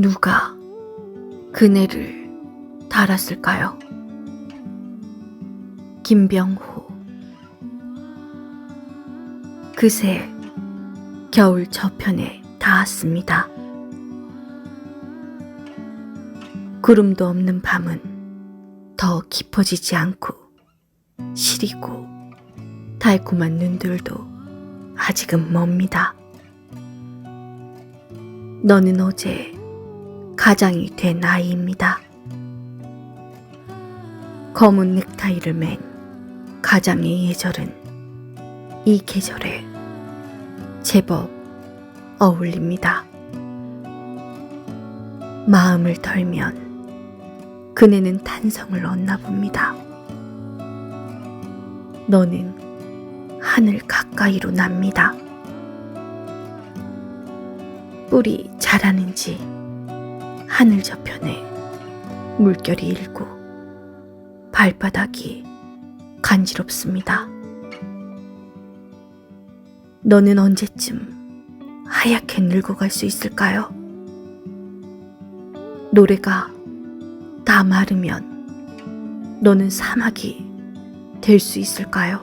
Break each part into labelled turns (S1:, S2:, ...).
S1: 누가 그네를 달았을까요? 김병호 그새 겨울 저편에 닿았습니다. 구름도 없는 밤은 더 깊어지지 않고 시리고 달콤한 눈들도 아직은 멉니다. 너는 어제 가장이 된 아이입니다. 검은 넥타이를 맨 가장의 예절은 이 계절에 제법 어울립니다. 마음을 털면 그네는 탄성을 얻나 봅니다. 너는 하늘 가까이로 납니다. 뿔이 자라는지 하늘 저편에 물결이 일고 발바닥이 간지럽습니다. 너는 언제쯤 하얗게 늙어갈 수 있을까요? 노래가 다 마르면 너는 사막이 될 수 있을까요?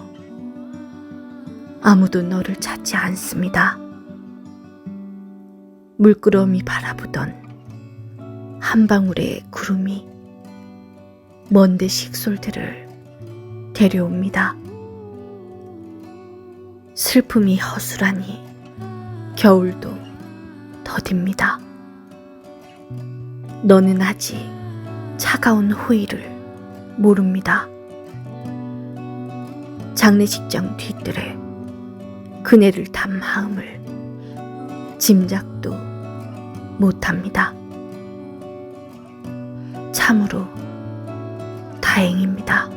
S1: 아무도 너를 찾지 않습니다. 물끄러미 바라보던 한 방울의 구름이 먼 데 식솔들을 데려옵니다. 슬픔이 허술하니 겨울도 더딥니다. 너는 아직 차가운 호의를 모릅니다. 장례식장 뒤뜰에 그네를 담 마음을 짐작도 못합니다. 참으로 다행입니다.